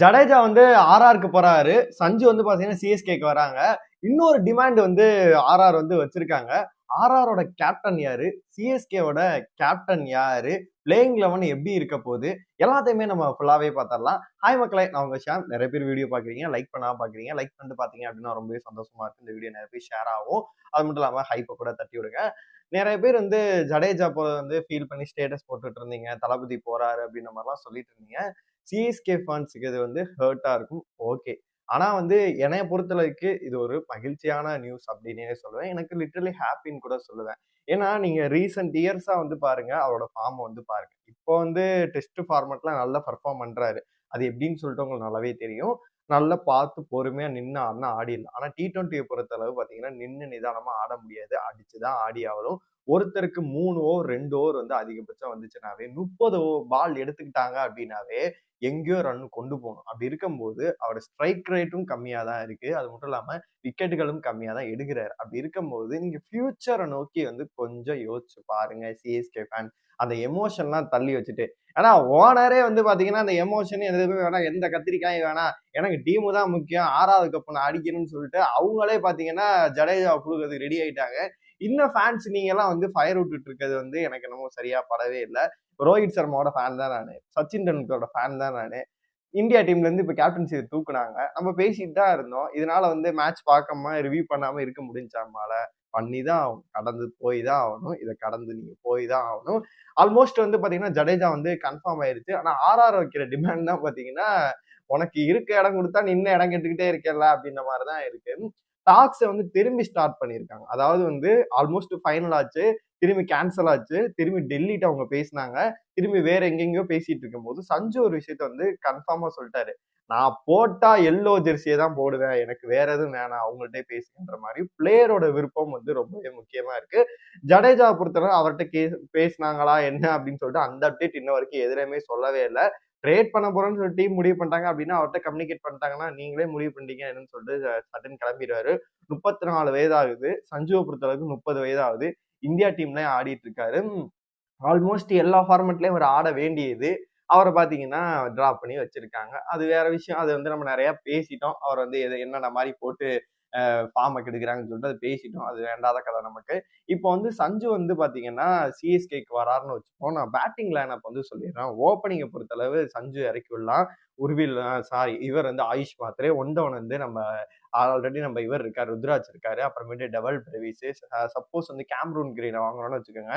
ஜடேஜா வந்து ஆர்ஆருக்கு போறாரு. சஞ்சு வந்து பாத்தீங்கன்னா சிஎஸ்கேக்கு வராங்க. இன்னொரு டிமாண்ட் வந்து ஆர்ஆர் வந்து வச்சிருக்காங்க. ஆர்ஆரோட கேப்டன் யாரு? சிஎஸ்கேவோட கேப்டன் யாரு? பிளேயிங் லெவன் எப்படி இருக்க போகுது? எல்லாத்தையுமே நம்ம ஃபுல்லாவே பார்த்துடலாம். ஹாய் மக்களை நான் உங்க ஷாம் நிறைய பேர் வீடியோ பாக்குறீங்க லைக் பண்ணா பாக்குறீங்க லைக் பண்ணிட்டு பாத்தீங்க அப்படின்னா ரொம்பவே சந்தோஷமா இருக்கு இந்த வீடியோ நிறைய பேர் ஷேர் ஆகும். அது மட்டும் இல்லாம ஹைப்பை கூட தட்டி விடுங்க. நிறைய பேர் வந்து ஜடேஜா போல வந்து ஃபீல் பண்ணி ஸ்டேட்டஸ் போட்டுட்டு இருந்தீங்க. தளபதி போறாரு அப்படின்ற மாதிரிலாம் சொல்லிட்டு இருந்தீங்க. சிஎஸ்கே ஃபேன்ஸுக்கு இது வந்து ஹர்ட்டா இருக்கும். ஓகே ஆனா வந்து என்னைய பொறுத்தளவுக்கு இது ஒரு மகிழ்ச்சியான நியூஸ் அப்படின்னே சொல்லுவேன். எனக்கு லிட்டரலி ஹாப்பின்னு கூட சொல்லுவேன். ஏன்னா நீங்க ரீசெண்ட் இயர்ஸா வந்து பாருங்க அவரோட ஃபார்ம் வந்து பாருங்க. இப்போ வந்து டெஸ்ட் ஃபார்மட்லாம் நல்லா பர்ஃபார்ம் பண்றாரு. அது எப்படின்னு சொல்லிட்டு உங்களுக்கு நல்லாவே தெரியும். நல்லா பார்த்து பொறுமையா நின்று ஆடினா ஆடிடலாம். ஆனா டி டுவெண்ட்டியை பொறுத்தளவு பாத்தீங்கன்னா நின்று நிதானமா ஆட முடியாது. அடிச்சுதான் ஆடி ஆகணும். ஒருத்தருக்கு மூணு ஓவர் ரெண்டு ஓவர் வந்து அதிகபட்சம் வந்துச்சுனாவே முப்பது பால் எடுத்துக்கிட்டாங்க அப்படின்னாவே எங்கேயோ ரன் கொண்டு போகணும். அப்படி இருக்கும்போது அவரோட ஸ்ட்ரைக் ரேட்டும் கம்மியாக தான் இருக்கு. அது மட்டும் இல்லாமல் விக்கெட்டுகளும் கம்மியாக தான் எடுக்கிறாரு. அப்படி இருக்கும்போது நீங்க ஃபியூச்சரை நோக்கி வந்து கொஞ்சம் யோசிச்சு பாருங்க சிஎஸ்கே ஃபேன் அந்த எமோஷன்லாம் தள்ளி வச்சுட்டு. ஏன்னா ஓனரே வந்து பாத்தீங்கன்னா அந்த எமோஷன் எதுவுமே வேணாம். எந்த கத்திரிக்காயும் வேணாம். எனக்கு டீமு தான் முக்கியம். ஆறாவது கப்பு நான் அடிக்கணும்னு சொல்லிட்டு அவங்களே பாத்தீங்கன்னா ஜடேஜா கொடுக்கறதுக்கு ரெடி ஆயிட்டாங்க. இன்னும் ஃபேன்ஸ் நீங்க எல்லாம் வந்து ஃபயர் விட்டுட்டு இருக்கிறது வந்து எனக்கு என்னமோ சரியா படவே இல்லை. ரோஹித் சர்மாவோட ஃபேன் தான் நான். சச்சின் டெண்டுல்கரோட ஃபேன் தான் நான். இந்தியா டீம்ல இருந்து இப்போ கேப்டன்சி தூக்குனாங்க. நம்ம பேசிட்டு தான் இருந்தோம். இதனால வந்து மேட்ச் பார்க்காம ரிவ்யூ பண்ணாம இருக்க முடிஞ்சாமால பண்ணி தான் ஆகணும். கடந்து போய் தான் ஆகணும். இதை கடந்து நீங்க போய் தான் ஆகணும். ஆல்மோஸ்ட் வந்து பாத்தீங்கன்னா ஜடேஜா வந்து கன்ஃபார்ம் ஆயிருச்சு. ஆனா ஆர்ஆர் வைக்கிற டிமாண்ட் தான் பாத்தீங்கன்னா உனக்கு இருக்க இடம் கொடுத்தா நின்று இடம் கேட்டுக்கிட்டே இருக்கல அப்படின்ற மாதிரி தான் இருக்கு. டாக்ஸை வந்து திரும்பி ஸ்டார்ட் பண்ணியிருக்காங்க. அதாவது வந்து ஆல்மோஸ்ட் ஃபைனல் ஆச்சு திரும்பி கேன்சல் ஆச்சு திரும்பி டெல்லிட்ட அவங்க பேசினாங்க திரும்பி வேற எங்கெங்கயோ பேசிட்டு இருக்கும்போது சஞ்சு ஒரு விஷயத்த வந்து கன்ஃபார்மா சொல்லிட்டாரு. நான் போட்டா எல்லோ ஜெர்சியை தான் போடுவேன் எனக்கு வேற எதுவும் வேணாம் அவங்கள்ட்ட பேசுகின்ற மாதிரி. பிளேயரோட விருப்பம் வந்து ரொம்பவே முக்கியமா இருக்கு. ஜடேஜா பொறுத்தவரை அவர்கிட்ட கே பேசினாங்களா என்ன அப்படின்னு சொல்லிட்டு அந்த அப்டேட் இன்ன வரைக்கும் எதிரையுமே சொல்லவே இல்லை. ட்ரேட் பண்ண போறோம்னு சொல்லி டீம் முடிவு பண்ணிட்டாங்க. அப்படின்னா அவர்கிட்ட கம்யூனிகேட் பண்ணிட்டாங்கன்னா நீங்களே முடிவு பண்ணிட்டீங்க என்னன்னு சொல்லிட்டு சட்டன் கிளம்பிடுவாரு. முப்பத்தி நாலு வயதாகுது. சஞ்சுவை பொறுத்தளவுக்கு முப்பது வயதாகுது. இந்தியா டீம்ல ஆடிட்டு இருக்காரு. ஆல்மோஸ்ட் எல்லா ஃபார்மெட்லயும் அவர் ஆட வேண்டியது. அவரை பார்த்தீங்கன்னா ட்ராப் பண்ணி வச்சிருக்காங்க. அது வேற விஷயம். அது வந்து நம்ம நிறைய பேசிட்டோம். அவர் வந்து எது என்னென்ன மாதிரி போட்டு ஃபார்மை கெடுக்கிறாங்கன்னு சொல்லிட்டு அது பேசிட்டோம். அது வேண்டாத கதை நமக்கு. இப்போ வந்து சஞ்சு வந்து பார்த்தீங்கன்னா சிஎஸ்கேக்கு வராருன்னு வச்சுப்போம் நான் பேட்டிங் லைனப் வந்து சொல்லிடுறேன். ஓப்பனிங்கை பொறுத்தளவு சஞ்சு இறக்கி விடலாம். உருவில் சாரி இவர் வந்து ஆயுஷ் மாத்திரே ஒன்றவன் வந்து நம்ம ஆல்ரெடி நம்ம இவர் இருக்கார் ருத்ராஜ் இருக்காரு. அப்புறமேட்டு டபுள் பிரவிஸ் சப்போஸ் வந்து கேம்ரூன் கிரீனை வாங்கணும்னு வச்சுக்கோங்க.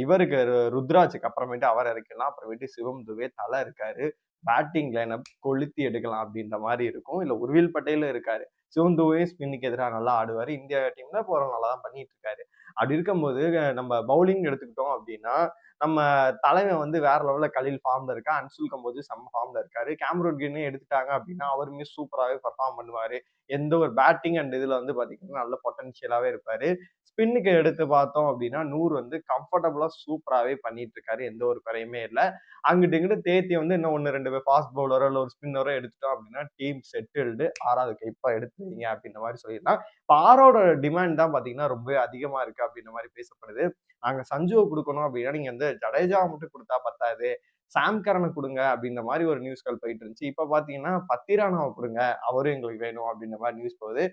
இவருக்கு ருத்ராஜுக்கு அப்புறமேட்டு அவர் இறக்கலாம் அப்புறமேட்டு சிவம் துவே தலை இருக்காரு. பேட்டிங் லைனப் கொளுத்தி எடுக்கலாம் அப்படின்ற மாதிரி இருக்கும். இல்லை உருவில் பட்டேலும் இருக்காரு. சிவம் துவே ஸ்பின்னுக்கு எதிராக நல்லா ஆடுவார். இந்தியா டீம்ல போகிறவங்க நல்லா தான் பண்ணிட்டு இருக்காரு. அப்படி இருக்கும்போது நம்ம பவுலிங் எடுத்துக்கிட்டோம் அப்படின்னா நம்ம தலைமை வந்து வேற லெவல்ல கலில் ஃபார்ம்ல இருக்கா? அன்சுல் கம்போது செம்ம ஃபார்ம்ல இருக்காரு. கேமரூன் கிரீனே எடுத்துட்டாங்க அப்படின்னா அவருமே சூப்பராகவே பர்ஃபார்ம் பண்ணுவாரு. எந்த ஒரு பேட்டிங் அண்ட் இதுல வந்து பாத்தீங்கன்னா நல்ல பொட்டன்ஷியலாவே இருப்பாரு. ஸ்பின்னுக்கு எடுத்து பார்த்தோம் அப்படின்னா நூறு வந்து கம்ஃபர்டபுளா சூப்பராகவே பண்ணிட்டு இருக்காரு. எந்த ஒரு குறையுமே இல்லை. அங்கிட்டு இங்கிட்டு தேத்தி வந்து இன்னும் ஒன்று ரெண்டு பேர் ஃபாஸ்ட் பவுலரோ இல்லை ஒரு ஸ்பின்னரோ எடுத்துட்டோம் அப்படின்னா டீம் செட்டில்டு ஆறாவது கைப்பா எடுத்துவீங்க அப்படின்ற மாதிரி சொல்லிடலாம் இப்போ ஆரோட டிமாண்ட் தான் பார்த்தீங்கன்னா ரொம்பவே அதிகமாக இருக்கு அப்படின்ற மாதிரி பேசப்படுது. நாங்கள் சஞ்சுவை கொடுக்கணும் அப்படின்னா நீங்கள் வந்து ஜடேஜாவை மட்டும் கொடுத்தா பத்தாது. சாம்கரனை கொடுங்க அப்படின்ற மாதிரி ஒரு நியூஸ்கள் போயிட்டு இருந்துச்சு. இப்போ பார்த்தீங்கன்னா பத்திரானாவை கொடுங்க அவரும் எங்களுக்கு வேணும் அப்படின்ற மாதிரி நியூஸ் போகுது.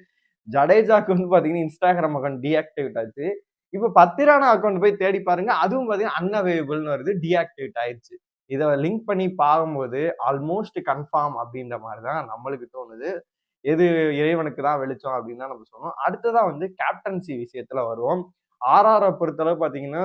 ஜடேஜாக்கு வந்து பார்த்தீங்கன்னா இன்ஸ்டாகிராம் அக்கௌண்ட் டீஆக்டிவேட் ஆச்சு. இப்போ பத்திரானா அக்கௌண்ட் போய் தேடி பாருங்க அதுவும் பார்த்தீங்கன்னா அன்அவைபிள்னு வருது டீஆக்டிவேட் ஆயிடுச்சு. இதை லிங்க் பண்ணி பார்க்கும்போது ஆல்மோஸ்ட் கன்ஃபார்ம் அப்படின்ற மாதிரி தான் நம்மளுக்கு தோணுது. எது இறைவனுக்கு தான் வெளிச்சம் அப்படின்னு தான் நம்ம சொன்னோம் அடுத்ததான் வந்து கேப்டன்சி விஷயத்துல வருவோம். ஆர்ஆரை பொறுத்தளவு பார்த்தீங்கன்னா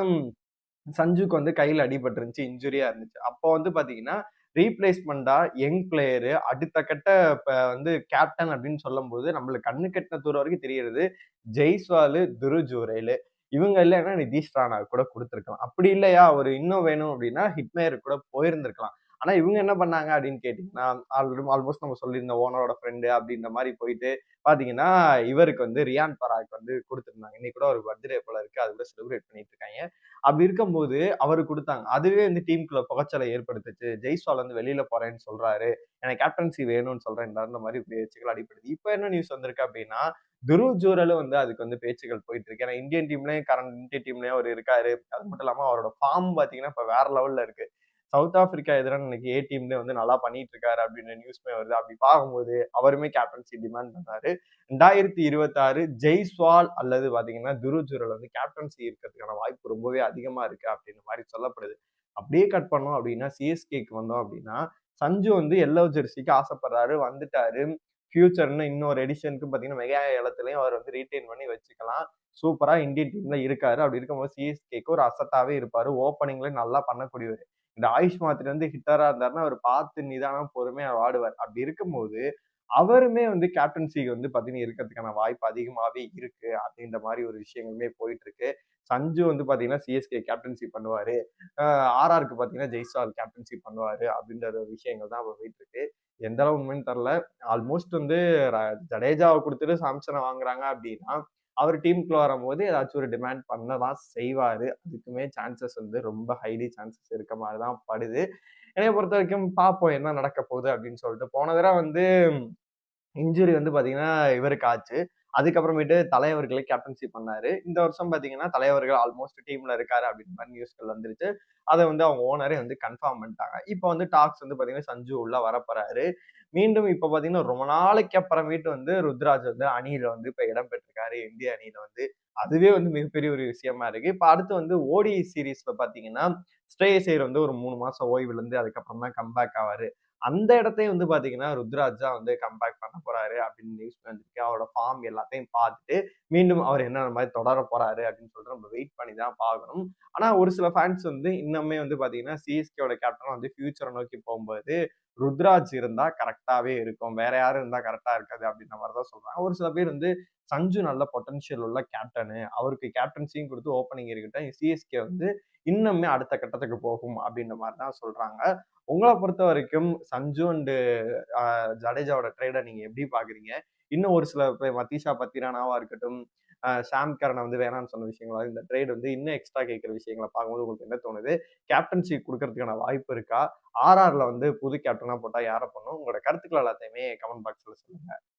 சஞ்சுக்கு வந்து கையில் அடிபட்டுருந்துச்சு இன்ஜுரியா இருந்துச்சு. அப்போ வந்து பாத்தீங்கன்னா ரீப்ளேஸ்மெண்டா யங் பிளேயரு அடுத்த கட்ட இப்போ வந்து கேப்டன் அப்படின்னு சொல்லும் போது நம்மளுக்கு கண்ணு கட்டின தூரம் வரைக்கும் தெரியறது ஜெய்ஸ்வாலு துருஜூரேலு இவங்க இல்லைன்னா நிதிஷ் ராணா கூட கொடுத்துருக்கலாம். அப்படி இல்லையா? ஒரு இன்னும் வேணும் அப்படின்னா ஹிட்மேயர் கூட போயிருந்திருக்கலாம். ஆனா இவங்க என்ன பண்ணாங்க அப்படின்னு கேட்டீங்கன்னா ஆல்ரெடி ஆல்மோஸ்ட் நம்ம சொல்லியிருந்த ஓனரோட ஃப்ரெண்டு அப்படின்ற மாதிரி போயிட்டு பாத்தீங்கன்னா இவருக்கு வந்து ரியான் பராக் வந்து கொடுத்துருந்தாங்க. இன்னைக்கு கூட ஒரு பர்த்டே போல இருக்கு. அது கூட செலிப்ரேட் பண்ணிட்டு இருக்காங்க. அப்படி இருக்கும்போது அவர் கொடுத்தாங்க. அதுவே வந்து டீமுக்குள்ள புகைச்சலை ஏற்படுத்துச்சு. ஜெய்ஸ்வால் வந்து வெளியில போறேன்னு சொல்றாரு. எனக்கு கேப்டன்சி வேணும்னு சொல்றேன். இந்த மாதிரி பேச்சுக்கள் அடிப்படுது இப்போ என்ன நியூஸ் வந்திருக்கு அப்படின்னா துருவ் ஜூரலும் வந்து அதுக்கு வந்து பேச்சுகள் போயிட்டு இருக்கு. ஏன்னா இந்தியன் டீம்லயும் கரண்ட் இந்தியன் டீம்லயும் அவர் இருக்காரு. அது மட்டும் இல்லாம அவரோட ஃபார்ம் பாத்தீங்கன்னா இப்ப வேற லெவல்ல இருக்கு. சவுத் ஆப்பிரிக்கா எதிராக இன்னைக்கு ஏ டீம்ல வந்து நல்லா பண்ணிட்டு இருக்காரு அப்படின்ற நியூஸ்மே வருது. அப்படி பார்க்கும்போது அவருமே கேப்டன்சி டிமாண்ட் பண்ணாரு ரெண்டாயிரத்தி இருபத்தாறு ஜெய்ஸ்வால் அல்லது பாத்தீங்கன்னா துருஜுரல் வந்து கேப்டன்சி இருக்கிறதுக்கான வாய்ப்பு ரொம்பவே அதிகமா இருக்கு அப்படின்ற மாதிரி சொல்லப்படுது. அப்படியே கட் பண்ணோம் அப்படின்னா சிஎஸ்கேக்கு வந்தோம் அப்படின்னா சஞ்சு வந்து எல்லோ ஜெர்சிக்கு ஆசைப்படுறாரு. வந்துட்டாரு. ஃபியூச்சர்னு இன்னொரு எடிஷனுக்கு பார்த்தீங்கன்னா மெகா இடத்துலையும் அவர் வந்து ரீட்டைன் பண்ணி வச்சுக்கலாம். சூப்பராக இந்தியன் டீம்ல இருக்காரு. அப்படி இருக்கும்போது சிஎஸ்கேக்கு ஒரு அசட்டாவே இருப்பார். ஓப்பனிங்ல நல்லா பண்ணக்கூடியவர். இந்த ஆயுஷ் மாத்திரை வந்து ஹிட்டரா இருந்தாருன்னா அவர் பார்த்து நிதானம் பொறுமையாக ஆடுவார். அப்படி இருக்கும்போது அவருமே வந்து கேப்டன்சிக்கு வந்து பார்த்தீங்கன்னா இருக்கிறதுக்கான வாய்ப்பு அதிகமாகவே இருக்கு அப்படின்ற மாதிரி ஒரு விஷயங்களுமே போயிட்டு இருக்கு சஞ்சு வந்து பார்த்தீங்கன்னா சிஎஸ்கே கேப்டன்சி பண்ணுவாரு. ஆர்ஆருக்கு பார்த்தீங்கன்னா ஜெய்சால் கேப்டன்சி பண்ணுவாரு அப்படின்ற ஒரு விஷயங்கள் தான் போயிட்டு இருக்கு எந்த அளவு உண்மைன்னு தெரில ஆல்மோஸ்ட் வந்து ஜடேஜாவை கொடுத்துட்டு சாம்சனை வாங்குறாங்க அப்படின்னா அவர் டீமுக்குள்ள வரும்போது ஏதாச்சும் ஒரு டிமாண்ட் பண்ண தான் செய்வார். அதுக்குமே சான்சஸ் வந்து ரொம்ப ஹைலி சான்சஸ் இருக்க மாதிரி தான் படுது. என்னைய பொறுத்த வரைக்கும் பார்ப்போம் என்ன நடக்க போகுது அப்படின்னு சொல்லிட்டு. போன தடவை வந்து இன்ஜுரி வந்து பார்த்தீங்கன்னா இவருக்கு ஆச்சு. அதுக்கப்புறமேட்டு தலைவர்களை கேப்டன்சி பண்ணாரு. இந்த வருஷம் பாத்தீங்கன்னா தலைவர்கள் ஆல்மோஸ்ட் டீம்ல இருக்காரு அப்படின்னு மாதிரி நியூஸ்கள் வந்துருச்சு. அதை வந்து அவங்க ஓனரே வந்து கன்ஃபார்ம் பண்ணிட்டாங்க. இப்போ வந்து டாக்ஸ் வந்து பாத்தீங்கன்னா சஞ்சு உள்ள வரப்போறாரு. மீண்டும் இப்போ பாத்தீங்கன்னா ரொம்ப நாளைக்கு அப்புறமேட்டு வந்து ருத்ராஜ் வந்து அணியில வந்து இப்போ இடம் பெற்றிருக்காரு. இந்திய அணியில வந்து. அதுவே வந்து மிகப்பெரிய ஒரு விஷயமா இருக்கு. இப்போ அடுத்து வந்து ஓடி சீரீஸ்ல பாத்தீங்கன்னா ஸ்ட்ரேசைர் வந்து ஒரு மூணு மாசம் ஓய்வுல இருந்து அதுக்கப்புறம் தான் கம்பேக் ஆவாரு. அந்த இடத்தையும் வந்து பாத்தீங்கன்னா ருத்ராஜா வந்து கம்பேக் பண்ண போறாரு அப்படின்னு நியூஸ் வந்துருக்கு. அவரோட ஃபார்ம் எல்லாத்தையும் பார்த்துட்டு மீண்டும் அவர் என்ன மாதிரி தொடர போறாரு அப்படின்னு சொல்லிட்டு நம்ம வெயிட் பண்ணி தான் பார்க்கணும். ஆனா ஒரு சில ஃபேன்ஸ் வந்து இன்னுமே வந்து பாத்தீங்கன்னா சிஎஸ்கேயோட கேப்டன் வந்து ஃபியூச்சரை நோக்கி போகும்போது ருத்ராஜ் இருந்தா கரெக்டாவே இருக்கும். வேற யாரும் இருந்தா கரெக்டா இருக்காது அப்படின்ற மாதிரி தான் சொல்றாங்க. ஒரு சில பேர் வந்து சஞ்சு நல்ல பொட்டன்ஷியல் உள்ள கேப்டனு அவருக்கு கேப்டன்சியும் கொடுத்து ஓப்பனிங் இருக்கட்டும். சிஎஸ்கே வந்து இன்னுமே அடுத்த கட்டத்துக்கு போகும் அப்படின்ற மாதிரி தான் சொல்றாங்க. உங்களை பொறுத்த வரைக்கும் சஞ்சு அண்டு ஜடேஜாவோட ட்ரேடை நீங்க எப்படி பாக்குறீங்க? இன்னும் ஒரு சில மத்தீஷா பத்திரானாவா இருக்கட்டும் ஷாம் கரனை வந்து வேணாம்னு சொன்ன விஷயங்களா? இந்த ட்ரேட் வந்து இன்னும் எக்ஸ்ட்ரா கேட்குற விஷயங்களை பார்க்கும்போது உங்களுக்கு என்ன தோணுது? கேப்டன்சி கொடுக்கறதுக்கான வாய்ப்பு இருக்கா? ஆர்ஆர்ல வந்து புது கேப்டனா போட்டா யாரை பண்ணும்? உங்களோட கருத்துக்கள் எல்லாத்தையுமே கமெண்ட் பாக்ஸ்ல சொல்லுங்க.